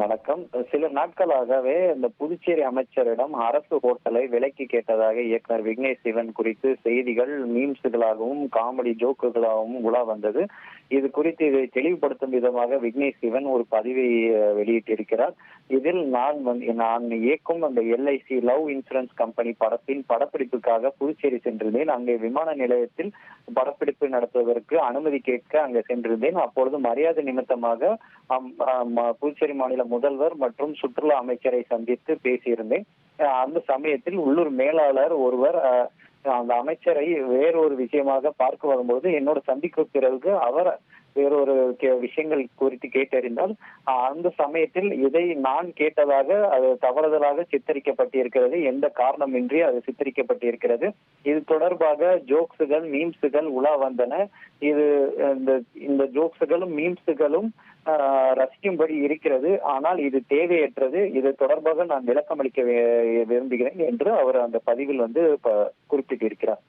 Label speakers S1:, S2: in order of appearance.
S1: வணக்கம். சில நாட்களாகவே இந்த புதுச்சேரி அமைச்சரிடம் அரசு ஹோட்டலை விலைக்கு கேட்டதாக இயக்குனர் விக்னேஷ் சிவன் குறித்து செய்திகள் மீம்ஸுகளாகவும் காமெடி ஜோக்குகளாகவும் உலா வந்தது. இது குறித்து இதை தெளிவுபடுத்தும் விதமாக விக்னேஷ் சிவன் ஒரு பதிவை வெளியிட்டிருக்கிறார். இதில் நான் வந்து நான் இயக்கும் அந்த எல்ஐசி லவ் இன்சூரன்ஸ் கம்பெனி படத்தின் படப்பிடிப்புக்காக புதுச்சேரி சென்றிருந்தேன். அங்கே விமான நிலையத்தில் படப்பிடிப்பு நடத்துவதற்கு அனுமதி கேட்க அங்கே சென்றிருந்தேன். அப்பொழுது மரியாதை நிமித்தமாக புதுச்சேரி மாநில முதல்வர் மற்றும் சுற்றுலா அமைச்சரை சந்தித்து பேசியிருந்தேன். அந்த சமயத்தில் உள்ளூர் மேலாளர் ஒருவர் அஹ், அந்த அமைச்சரை வேறொரு விஷயமாக பார்க்க வரும்போது என்னோட சந்திக்கு பிறகு அவர் வேறொரு கே- விஷயங்கள் குறித்து கேட்டறிந்தால் அந்த சமயத்தில் இதை நான் கேட்டதாக அது தவறுதலாக சித்தரிக்கப்பட்டிருக்கிறது. எந்த காரணமின்றி அது சித்தரிக்கப்பட்டிருக்கிறது. இது தொடர்பாக ஜோக்ஸுகள் மீம்ஸுகள் உலா வந்தன. இது இந்த இந்த ஜோக்ஸுகளும் மீம்ஸுகளும் ஆஹ், ரசிக்கும்படி இருக்கிறது. ஆனால் இது தேவையற்றது. இது தொடர்பாக நான் விளக்கம் அளிக்க வே- விரும்புகிறேன் என்று அவர் அந்த பதிவில் வந்து ப- குறிப்பிட்டிருக்கிறார்.